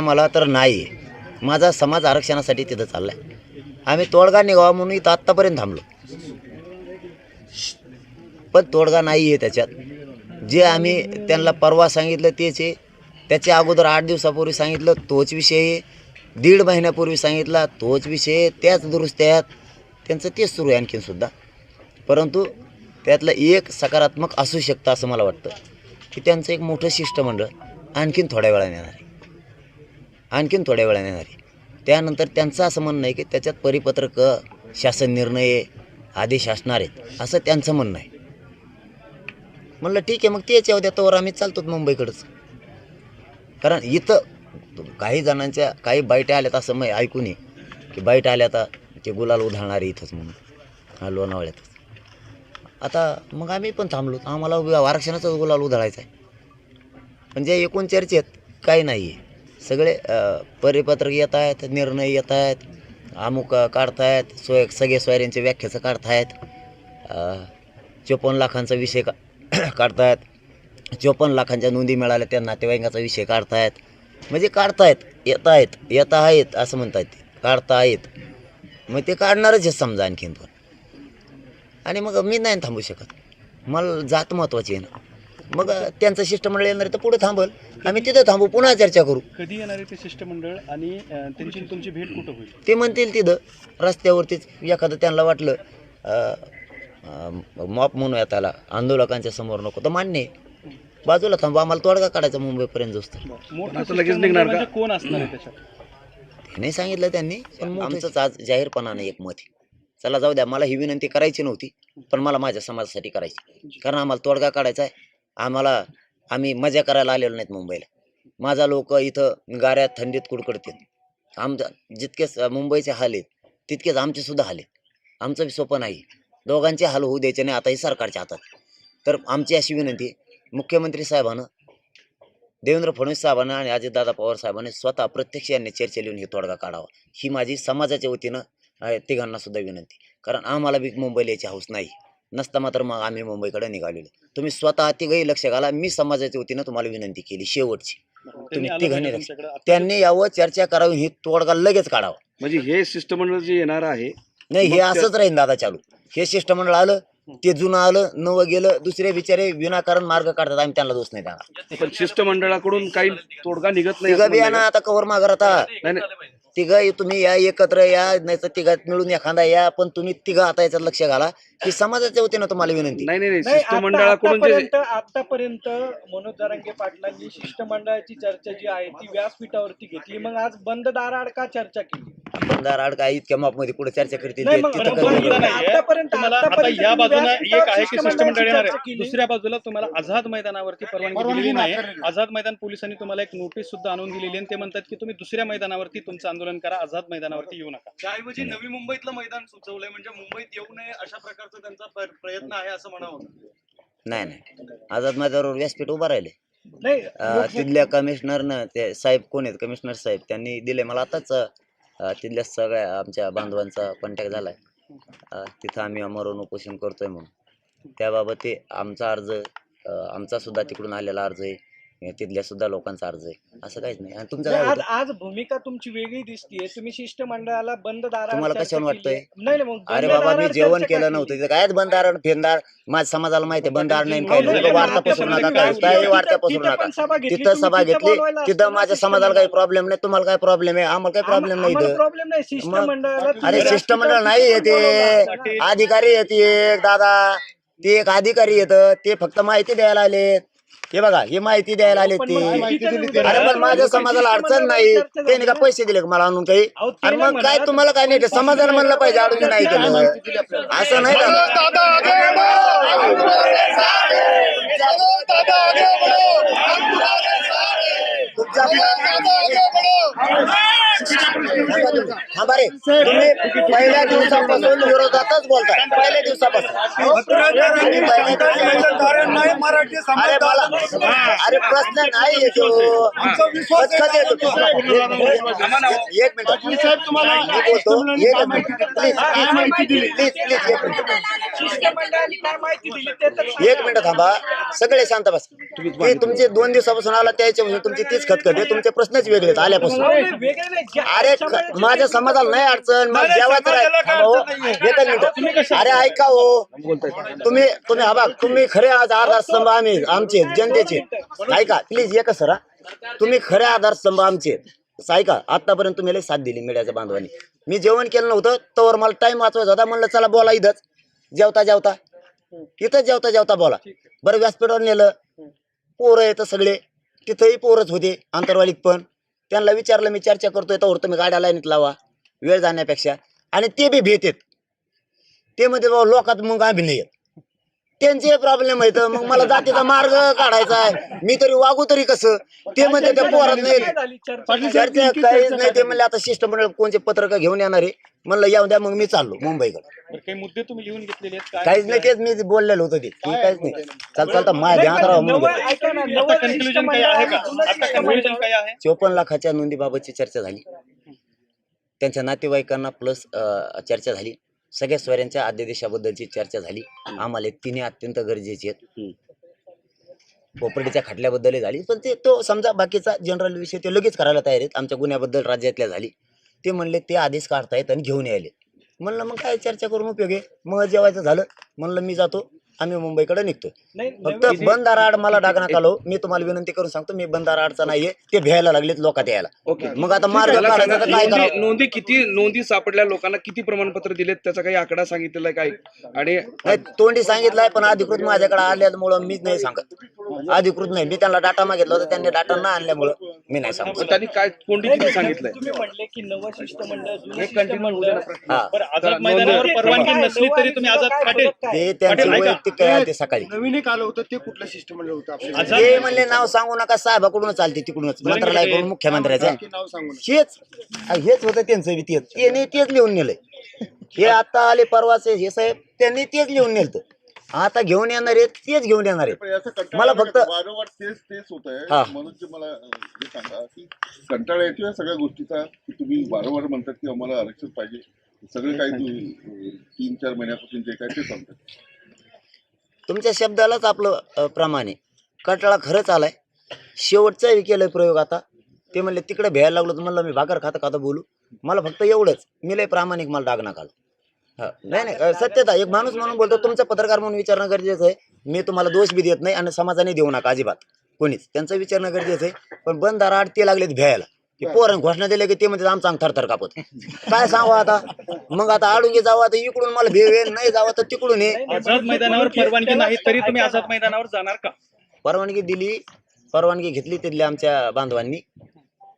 मला तर नाही. माझा समाज आरक्षणासाठी तिथं चाललाय. आम्ही तोडगा निघावा म्हणून इथं आत्तापर्यंत थांबलो. पण तोडगा नाही आहे त्याच्यात. जे आम्ही त्यांना परवा सांगितलं तेच आहे. त्याच्या अगोदर आठ दिवसापूर्वी सांगितलं तोच विषय आहे. दीड महिन्यापूर्वी सांगितला तोच विषय त्याच दुरुस्त्या आहेत त्यांचं तेच सुरू आहे आणखीनसुद्धा परंतु त्यातलं एक सकारात्मक असू शकतं असं मला वाटतं. की त्यांचं एक मोठं शिष्टमंडळ आणखीन थोड्या वेळाने येणार आहे. आणखीन थोड्या वेळाने येणार आहे. त्यानंतर त्यांचं असं म्हणणं आहे की त्याच्यात परिपत्रक शासन निर्णय आदेश असणार आहेत असं त्यांचं म्हणणं आहे. म्हणलं ठीक आहे मग तेच येऊ द्या तोवर आम्ही चालतो मुंबईकडंच. कारण इथं काही जणांच्या काही बाईट आल्यात असं मग ऐकून ये की बाईट आल्या आता ते गुलाल उधळणारे इथंच म्हणून हा लोणावळ्यातच. आता मग आम्ही पण थांबलो आम्हाला आरक्षणाचाच गुलाल उधळायचा आहे. पण जे एकूण चर्चेत काही नाही आहे सगळे परिपत्रक येत आहेत निर्णय येत आहेत अमुक काढतायत सोय सगळे सोयऱ्यांच्या व्याख्याचं काढतायत चोपन्न लाखांचा विषय का काढतायत चोपन्न लाखांच्या नोंदी मिळाल्या त्या नातेवाईकांचा विषय काढतायत म्हणजे काढतायत येत आहेत येत आहेत असं म्हणतायत ते काढता आहेत मग ते काढणारच आहे समजा आणखीन पण. आणि मग मी नाही थांबू शकत. मला जात महत्त्वाची आहे ना. मग त्यांचं शिष्टमंडळ येणार तर पुढे थांबल. आम्ही तिथं थांबू पुन्हा चर्चा करू. कधी येणार आहे ते शिष्टमंडळ आणि अं, त्यांची तुमची भेट कुठं होईल? ते म्हणतील तिथं रस्त्यावरतीच. एखादं त्यांना वाटलं मॉप म्हणूया त्याला आंदोलकांच्या समोर नको तर मान्य आहे. बाजूला थांबू आम्हाला तोडगा काढायचा मुंबईपर्यंत जोस्त मोठं लगेच शिष्टमंडळ निघणार का? म्हणजे कोण असणार आहे त्याच्यात? नाही सांगितलं त्यांनी पण आमचंच आज जाहीरपणानं एक मत आहे. चला जाऊ द्या मला ही विनंती करायची नव्हती पण मला माझ्या समाजासाठी करायची. कारण आम्हाला तोडगा काढायचा आहे. आम्हाला आम्ही मजा करायला आलेलो नाहीत मुंबईला. माझा लोक इथं गाऱ्यात थंडीत कुडकडतील. आमचा जितकेच मुंबईचे हाल आहेत तितकेच आमचे सुद्धा हाल आहेत. आमचं बी सोपं नाही. दोघांचे हाल होऊ द्यायचे नाही आताही सरकारच्या हातात. तर आमची अशी विनंती मुख्यमंत्री साहेबानं देवेंद्र फडणवीस साहेबांना आणि अजितदादा पवार साहेबांनी स्वतः प्रत्यक्ष यांनी चर्चे लिहून हे तोडगा काढावा. ही माझी समाजाच्या वतीनं अं, तिघांना सुद्धा विनंती. कारण आम्हाला बी मुंबईला यायची हौस नाही. नसता मात्र मग आम्ही मुंबईकडे निघालेलो. तुम्ही स्वतः तिघही लक्ष घाला. मी समाजाच्या वतीनं तुम्हाला विनंती केली शेवटची. आलं तिघांनी लक्ष- त्यांनी यावं चर्चा करावी ही तोडगा लगेच काढावा. म्हणजे हे शिष्टमंडळ जे येणार आहे नाही हे असंच राहील दादा चालू. हे शिष्टमंडळ आलं ते जुनं आलं नवं गेलं दुसरे बिचारे विनाकारण मार्ग काढतात. आम्ही त्यांना दोष नाही देणार. पण शिष्टमंडळाकडून काही तोडगा निघत नाही तिघं बी ना आता कवर मागर आता नाही तिघं तुम्ही या एकत्र या नाही तर तिघात मिळून एखादा या पण तुम्ही तिघं आता याच्यात लक्ष घाला. की समाजाच्या वतीनं तुम्हाला विनंती नाही नाही नाही, नाही शिष्टमंडळाकडून जे आतापर्यंत आतापर्यंत मनोज जरांगे पाटलांनी शिष्टमंडळाची चर्चा जी आहे ती व्यासपीठावरती घेतली मग आज बंद दाराआड का चर्चा केली बंदार आड काय इतक्या मापमध्ये कुठे चर्चा करतील नाही, ते मग तिथं बरं, कधी बंद बघू. नाहीये. आतापर्यंत- तुम्हाला आता आतापर्यंत या बाजूला व्यासपीठावर एक आहे की शिष्टमंडळाची शिष्टमंडळ येणार चर्चा आहे केली. दुसऱ्या बाजूला तुम्हाला आझाद मैदानावरती परवानगी दिलेली नाही आझाद मैदान पोलिसांनी तुम्हाला एक नोटीस सुद्धा आणून दिलेली आहे आणि ते म्हणतात की तुम्ही दुसऱ्या मैदानावरती तुमचं आंदोलन करा आझाद मैदानावरती येऊ नका त्याऐवजी नवी मुंबईतलं मैदान सुचवलंय म्हणजे मुंबईत येऊ नये अशा प्रकारचा त्यांचा प्र- प्रयत्न आहे असं म्हणावं. नाही नाही. आझाद मैदानावर व्यासपीठ उभा राहिले. नाही अं, तिथल्या कमिशनरनं ते साहेब कोण आहेत? कमिशनर साहेब त्यांनी दिले. मला आताच अं, तिथल्या सगळ्या आमच्या बांधवांचा कॉन्टॅक्ट झालाय. अं, तिथं आम्ही मरण उपोषण करतोय म्हणून. त्याबाबत ते आमचा अर्ज अं, आमचा सुद्धा तिकडून आलेला अर्ज आहे. तिथल्या सुद्धा लोकांचा अर्ज आहे. असं काहीच नाही. आणि तुमचं काय आज? आज भूमिका तुमची वेगळी दिसतीये. तुम्ही शिष्टमंडळाला बंद दाराआड तुम्हाला चर्चा कशावरून केली. वाटतंय? नाही नाही, मग अरे बाबा मी जेवण चर्चा केलं नव्हतं? तिथं कायच बंदारण फेंदार माझ्या समाजाला माहिती आहे बंदार नाही काय वार्ता पसरू नका. काय काही वार्ता पसरू तिथं नका. पण सभा घेतली, तिथं तुम्ही सभा तिथं घेतली. बोलवायला तिथं माझ्या समाजाला काही. प्रॉब्लेम नाही. तुम्हाला काय प्रॉब्लेम आहे आम्हाला काही प्रॉब्लेम नाही आम्हाला इथं. प्रॉब्लेम नाही. शिष्टमंडळाला अरे तुम्ही शिष्टमंडळ नाही येते. अधिकारी येते एक दादा. ते एक अधिकारी येत. ते फक्त माहिती द्यायला आले हे बघा हे माहिती द्यायला आले ते. अरे पण माझ्या समाजाला अडचण नाही. त्यांनी का पैसे दिले का मला आणून काही अरे मग काय. तुम्हाला काय नाही ते समाजाला म्हणलं पाहिजे अडून नाही केलं असं नाही का? तुमच्या थांबा रे तुम्ही पहिल्या दिवसापासून विरोधातच बोलताय. पहिल्या दिवसापासून. तुम्ही पहिल्या दिवसापासून. अरे मला अरे प्रश्न नाही येतो कधी येतो एक मिनिट. मी बोलतो. एक मिनिट. प्लीज प्लीज प्लीज एक मिनिट. शिष्टमंडळाने काय माहिती दिली ते तर सांगा. एक मिनिट थांबा. सगळे शांत बस. ते तुमचे दोन दिवसापासून आला त्याच्यापासून तुमची तीच खतखत आहे. तुमचे प्रश्नच वेगळे आहेत आल्यापासून. नाही, वेगळे नाही. ज्या- अरे क- माझ्या समाजाला नाही अडचण. मला जेवायचं थांबा हो. मिनिट. अरे ऐका हो. तुम्ही तुम्ही हा बघ तुम्ही खरे आज आधारस्तंभ आम्ही आमचे जनतेचे ऐका प्लीज एकच सर तुम्ही खरे आधारस्तंभ आमचे आहेत. ऐका आतापर्यंत तुम्ही लई साथ दिली मीडियाच्या बांधवांनी. मी जेवण केलं नव्हतं तोवर मला टाइम वाचवायचा होता. म्हणलं चला बोला इथंच. जेवता जेवता. इथंच जेवता जेवता बोला. बरं व्यासपीठावर नेलं. पोरं येतं सगळे. तिथंही पोरच होते आंतरवालीत पण. त्यांना विचारलं मी चर्चा करतोय तर तुम्ही गाड्या लाईनीत लावा वेळ जाण्यापेक्षा. आणि ते बी आहेत ते म्हणते बाबा लोकात मग आम्ही नाही येत. त्यांचे प्रॉब्लेम आहेत. मग मला जातीचा मार्ग काढायचा आहे. मी तरी वागू तरी कसं? ते म्हणते त्या पोरात नाही. चर्चा? काहीच नाही. ते म्हणले आता शिष्टमंडळ कोणचे पत्रक घेऊन येणार आहे? म्हणलं येऊ द्या मग मी चाललो मुंबईकडे. काही मुद्दे तुम्ही लिहून घेतलेले आहेत? काय काहीच नाही तेच मी बोललेलो होतो ते. की काहीच नाही. चाल चालता माय राहा आहे चोपन्न लाखाच्या नोंदीबाबतची चर्चा झाली. त्यांच्या नातेवाईकांना प्लस चर्चा झाली. सगळ्या स्वऱ्यांच्या आद्यदेशाबद्दलची चर्चा झाली. आम्हाला तिन्ही अत्यंत गरजेचे आहेत. कोपर्डीच्या खटल्याबद्दलही झाली. पण ते तो समजा बाकीचा जनरल विषय ते लगेच करायला तयार आहेत. आमच्या गुन्ह्याबद्दल राज्यातल्या झाली. ते म्हणले ते आदेश काढतायत आणि घेऊन यायले. म्हणलं मग काय चर्चा करून उपयोग आहे? मग जेवायचं झालं. म्हणलं मी जातो. आम्ही मुंबईकडे निघतो फक्त बंद आड मला डाग नका लावू. मी तुम्हाला विनंती करून सांगतो मी बंद आडचा नाहीये. ते भ्यायला लागलेत लोकात यायला. ओके. मग आता मार्ग काढायचा तर काय नोंदी किती नोंदी सापडल्या लोकांना किती प्रमाणपत्र दिलेत? त्याचा काही आकडा सांगितलेला आहे काय? आणि नाही तोंडी सांगितलंय पण अधिकृत माझ्याकडे आल्यामुळं मीच नाही सांगत. अधिकृत नाही. मी त्यांना डाटा मागितला होता त्यांनी डाटा न आणल्यामुळं. मी नाही सांगत पण त्यांनी काय कोणती किती नाही, सांगितलंय? तुम्ही म्हणले की नवं शिष्टमंडळ जुनं हे कंटिन्यू होऊ शिष्टमंडळ द्या ना. हा. बरं आझाद तर मैदानावर नोंद- परवानगी काय, नसली नवं तरी आणि तुम्ही जुनं आझाद काय पाटील फरक काय? ते त्यांची. वैयक्तिक काय आहे ते सकाळी. नवीन एक आलं होतं ते कुठलं शिष्टमंडळ होतं आझाद ते म्हणले नाव सांगू नका साहेबाकडूनच चालते तिकडूनच मंत्रालयाकडून मुख्यमंत्र्याचं. की नाव सांगू नका. हेच हेच होतं त्यांचं बी तेच. त्यांनी तेच लिहून नेलंय. हे आता आले परवाचे हे साहेब त्यांनी तेच लिहून नेलत. आता घेऊन येणार आहेत तेच घेऊन येणार आहेत. पण याचा कंटाळा मला आला फक्त- का? वारंवार तेच तेच होत हा. आहे म्हणून ते मला अं, हे सांगा की कंटाळा येतो या सगळ्या गोष्टीचा की तुम्ही वारंवार म्हणतात की आम्हाला आरक्षण पाहिजे. सगळं काही तू- अं, तीन चार महिन्यापासून जे काय ते सांगतात. तुमच्या शब्दालाच आपलं अ, प्रमाण आहे. कटाळा खरंच आलाय. शेवटचा केलंय प्रयोग आता. ते म्हणले तिकडे भ्यायला लागलो तर म्हणलं मी भाकर खाता खाता बोलू? मला फक्त एवढंच. मी लय प्रामाणिक मला डाग नका नाही नाही सत्यता एक माणूस म्हणून बोलतो तुमचा पत्रकार म्हणून विचारणं गरजेचं आहे. मी तुम्हाला दोष बी देत नाही आणि समाजाने देऊ नका अजिबात. कोणीच. त्यांचं विचारणं गरजेचं आहे. पण बंद आड ते लागलेत भ्यायला. की पोरण घोषणा दिल्या की ते म्हणजे आमचा अंग थरथर कापत. काय सांगू आता? मग आता आडून जावं तर इकडून मला भेव येईल नाही जावं तर तिकडून ये. आझाद मैदानावर परवानगी नाही तरी तुम्ही आझाद मैदानावर जाणार का? परवानगी दिली. परवानगी घेतली तिथल्या आमच्या बांधवांनी.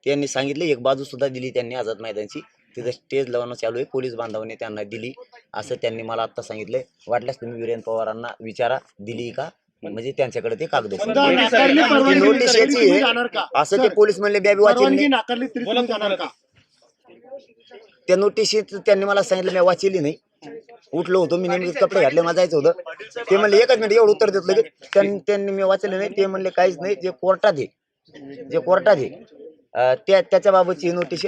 त्यांनी सांगितले एक बाजू सुद्धा दिली त्यांनी आझाद मैदानची. तिथं स्टेज लावणं चालू आहे. पोलीस बांधवांनी त्यांना दिली. असं त्यांनी मला आता सांगितलंय. वाटल्यास तुम्ही वीरेन पवारांना विचारा. दिली का? म्हणजे त्यांच्याकडे ते कागद नोटीस याची आहे. असं ते पोलीस म्हणले बॅबी वाचेल त्या नोटीशीत त्यांनी मला सांगितलं मी वाचली नाही. उठलो होतो मी नेमके कपडे घातले मला जायचं होतं. ते म्हणले एकच मिनिट एवढं उत्तर देत लगेच त्यां- त्यांनी मी वाचले नाही. ते म्हणले काहीच नाही जे कोर्टात आहे जे कोर्टात आहे त्या त्याच्या बाबतची नोटीस